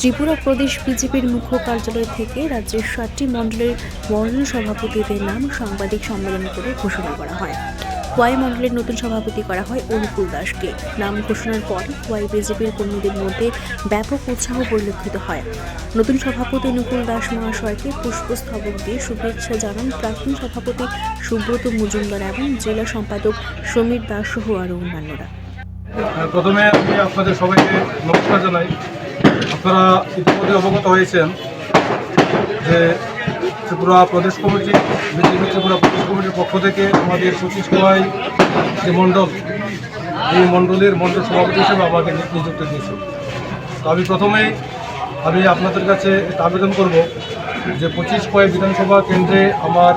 ত্রিপুরা প্রদেশ বিজেপির মুখ্য কার্যালয় থেকে রাজ্যের সাতটি মণ্ডলের মণ্ডল সভাপতিদের নাম সাংবাদিক সম্মেলন করে ঘোষণা করা হয়। ওয়াই মণ্ডলের নতুন সভাপতি করা হয় অনুকূল দাসকে। নাম ঘোষণার পর ওয়াই বিজেপির কর্মীদের মধ্যে ব্যাপক উৎসাহ পরিলক্ষিত হয়। নতুন সভাপতি অনুকূল দাস মহাশয়কে পুষ্পস্তবক দিয়ে শুভেচ্ছা জানান প্রাক্তন সভাপতি সুব্রত মজুমদার এবং জেলা সম্পাদক সমীর দাস সহ আরও অন্যান্যরা। প্রথমে আমি আপনাদের সবাইকে নমস্কার জানাই। আপনারা ইতিমধ্যে অবগত হয়েছেন যে ত্রিপুরা প্রদেশ কমিটি, বিজেপি ত্রিপুরা প্রদেশ কমিটির পক্ষ থেকে আমাদের পঁচিশ কলাই যে মণ্ডল, এই মণ্ডলের মণ্ডল সভাপতি হিসেবে আমাকে নিযুক্ত দিয়েছে। তো আমি প্রথমেই আমি আপনাদের কাছে আবেদন করব যে পঁচিশ কয় বিধানসভা কেন্দ্রে আমার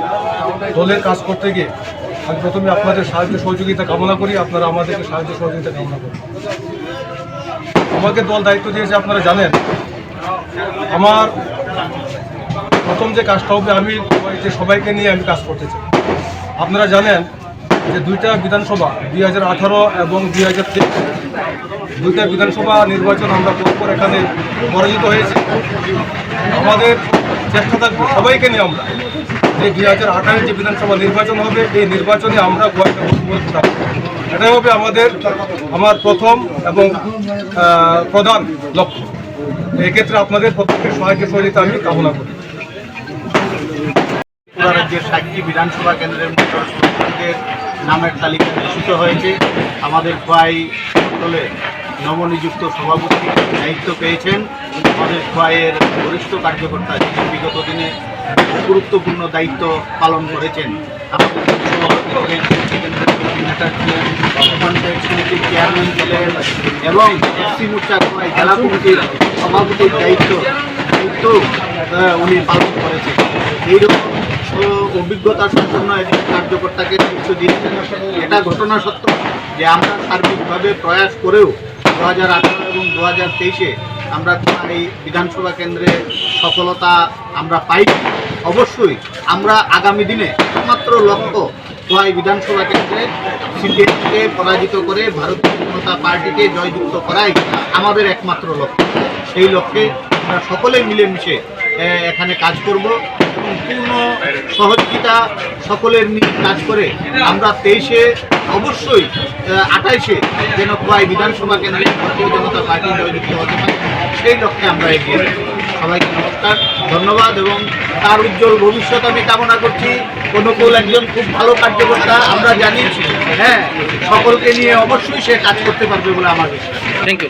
দলের কাজ করতে গিয়ে আমি প্রথমে আপনাদের সাহায্য সহযোগিতা কামনা করি, আপনারা আমাদেরকে সাহায্য সহযোগিতা কামনা করেন। আমাকে দল দায়িত্ব দিয়েছে, আপনারা জানেন। আমার প্রথম যে কাজটা হবে, আমি যে সবাইকে নিয়ে আমি কাজ করতে চাই। আপনারা জানেন যে দুইটা বিধানসভা, দুই হাজার আঠারো এবং দুই হাজার তেইশ, দুইটা বিধানসভা নির্বাচন আমরা পরপর এখানে পরাজিত হয়েছি। আমাদের চেষ্টা থাকবে সবাইকে নিয়ে আমরা। যে দুই হাজার আঠারোর যে বিধানসভা নির্বাচন হবে, এই নির্বাচনে আমরা ফোটাবো। এটাই হবে আমাদের, আমার প্রথম এবং প্রধান লক্ষ্য। এক্ষেত্রে আপনাদের প্রত্যেকের সহায়তা সহযোগিতা আমি কামনা করি। রাজ্যের ষাটটি বিধানসভা কেন্দ্রের মধ্যে নামের তালিকা ঘোষিত হয়েছে। আমাদের খোয়াই মণ্ডলে নবনিযুক্ত সভাপতি দায়িত্ব পেয়েছেন। আমাদের খোয়াইয়ের বরিষ্ঠ কার্যকর্তা যিনি বিগত দিনে গুরুত্বপূর্ণ দায়িত্ব পালন করেছেন। চেয়ারম্যান এবং এসসি মোর্চা জেলা কমিটির সভাপতির দায়িত্ব দায়িত্ব উনি পালন করেছেন। এইরকম অভিজ্ঞতা সম্পন্ন একজন কার্যকর্তাকে দায়িত্ব দিয়েছেন এটা ঘটনা সত্য যে আমরা সার্বিকভাবে প্রয়াস করেও দু হাজার আঠারো দু হাজার তেইশে আমরা এই বিধানসভা কেন্দ্রে সফলতা আমরা পাই? অবশ্যই আমরা আগামী দিনে একমাত্র লক্ষ্য খোয়াই বিধানসভা কেন্দ্রে সিপিএমকে পরাজিত করে ভারতীয় জনতা পার্টিকে জয়যুক্ত করাই আমাদের একমাত্র লক্ষ্য। সেই লক্ষ্যে আমরা সকলে মিলেমিশে এখানে কাজ করব। পূর্ণ সহযোগিতা সকলের নিয়ে কাজ করে আমরা তেইশে অবশ্যই আঠাইশে যেন প্রায় বিধানসভা কেন্দ্রে ভারতীয় জনতা পার্টি জয়যুক্ত হতে পারে, সেই লক্ষ্যে আমরা এগিয়ে সবাইকে নমস্কার, ধন্যবাদ এবং তার উজ্জ্বল ভবিষ্যৎ আমি কামনা করছি। অনুকূল একজন খুব ভালো কার্যকর্তা, আমরা জানি হ্যাঁ সকলকে নিয়ে অবশ্যই সে কাজ করতে পারবে বলে আমার থ্যাংক ইউ